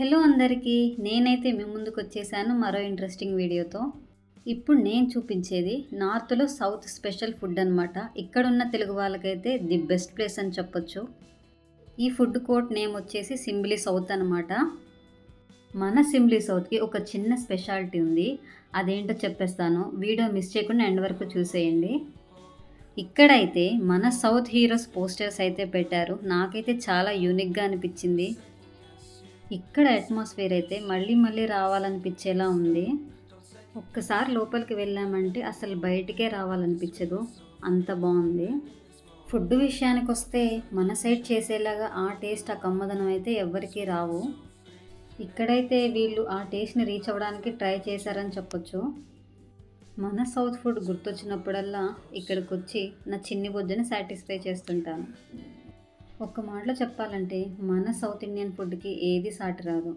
Hello అందరికీ నేనైతే మీ ముందుకు వచ్చేసాను మరో ఇంట్రెస్టింగ్ వీడియోతో ఇప్పుడు నేను చూపించేది నార్త్లో సౌత్ స్పెషల్ ఫుడ్ అనమాట ఇక్కడున్న తెలుగు వాళ్ళకైతే ది బెస్ట్ ప్లేస్ అని చెప్పొచ్చు. ఈ ఫుడ్ కోర్ట్ నేమ్ వచ్చేసి సింబ్లీ సౌత్ అనమాట మన సింబ్లీ సౌత్కి ఒక చిన్న స్పెషాలిటీ ఉంది. అదేంటో చెప్పేస్తాను. వీడియో మిస్ చేయకుండా ఎండ్ వరకు చూసేయండి. ఇక్కడైతే మన సౌత్ హీరోస్ పోస్టర్స్ అయితే పెట్టారు. నాకైతే చాలా యూనిక్గా అనిపించింది. ఇక్కడ అట్మాస్ఫియర్ అయితే మళ్ళీ మళ్ళీ రావాలనిపించేలా ఉంది. ఒక్కసారి లోపలికి వెళ్ళామంటే అసలు బయటికే రావాలనిపించదు. అంత బాగుంది. ఫుడ్ విషయానికి వస్తే మన సైడ్ చేసేలాగా ఆ టేస్ట్ ఆ కమ్మదనం అయితే ఎవ్వరికీ రావు. ఇక్కడైతే వీళ్ళు ఆ టేస్ట్ని రీచ్ అవ్వడానికి ట్రై చేశారని చెప్పొచ్చు. మన సౌత్ ఫుడ్ గుర్తొచ్చినప్పుడల్లా ఇక్కడికి వచ్చి నా చిన్ని బొజ్జని సాటిస్ఫై చేస్తుంటాను. ఒక్క మాటలో చెప్పాలంటే మన సౌత్ ఇండియన్ ఫుడ్కి ఏది సాటి రాదు.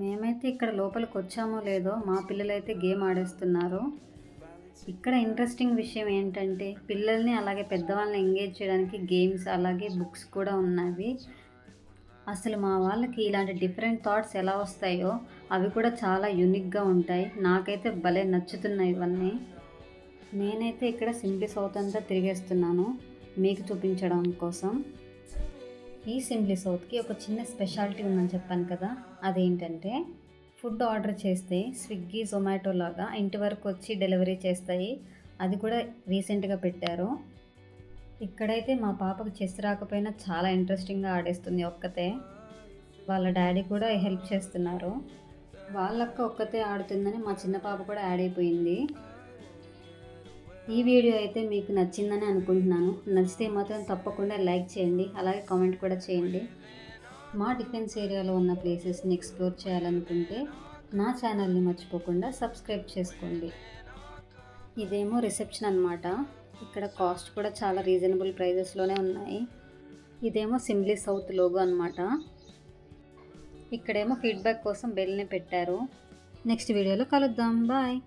మేమైతే ఇక్కడ లోపలికి వచ్చామో లేదో మా పిల్లలైతే గేమ్ ఆడేస్తున్నారు ఇక్కడ ఇంట్రెస్టింగ్ విషయం ఏంటంటే పిల్లల్ని అలాగే పెద్దవాళ్ళని ఎంగేజ్ చేయడానికి గేమ్స్ అలాగే బుక్స్ కూడా ఉన్నవి. అసలు మా వాళ్ళకి ఇలాంటి డిఫరెంట్ థాట్స్ ఎలా వస్తాయో అవి కూడా చాలా యూనిక్గా ఉంటాయి. నాకైతే భలే నచ్చుతున్నాయి ఇవన్నీ. నేనైతే ఇక్కడ సింప్లీ సౌత్ అంతా తిరిగేస్తున్నాను. మీకు చూపించడం కోసం ఈ సింప్లీ సౌత్కి ఒక చిన్న స్పెషాలిటీ ఉందని చెప్పాను కదా. అదేంటంటే ఫుడ్ ఆర్డర్ చేస్తే స్విగ్గీ జొమాటో లాగా ఇంటి వరకు వచ్చి డెలివరీ చేస్తాయి. అది కూడా రీసెంట్గా పెట్టారు. ఇక్కడైతే మా పాపకు చెస్ రాకపోయినా చాలా ఇంట్రెస్టింగ్గా ఆడేస్తుంది ఒక్కతే. వాళ్ళ డాడీ కూడా హెల్ప్ చేస్తున్నారు. వాళ్ళక్క ఒక్కతే ఆడుతుందని మా చిన్న పాప కూడా యాడ్ అయిపోయింది. ఈ వీడియో అయితే మీకు నచ్చిందని అనుకుంటున్నాను. నచ్చితే మాత్రం తప్పకుండా లైక్ చేయండి. అలాగే కామెంట్ కూడా చేయండి. మా డిఫెన్స్ ఏరియాలో ఉన్న ప్లేసెస్ని ఎక్స్ప్లోర్ చేయాలనుకుంటే నా ఛానల్ని మర్చిపోకుండా సబ్స్క్రైబ్ చేసుకోండి. ఇదేమో రిసెప్షన్ అనమాట ఇక్కడ కాస్ట్ కూడా చాలా రీజనబుల్ ప్రైజెస్లోనే ఉన్నాయి. ఇదేమో సింబ్లీ సౌత్ లోగో అనమాట ఇక్కడేమో ఫీడ్బ్యాక్ కోసం బెల్ని పెట్టారు. నెక్స్ట్ వీడియోలో కలుద్దాం. బాయ్.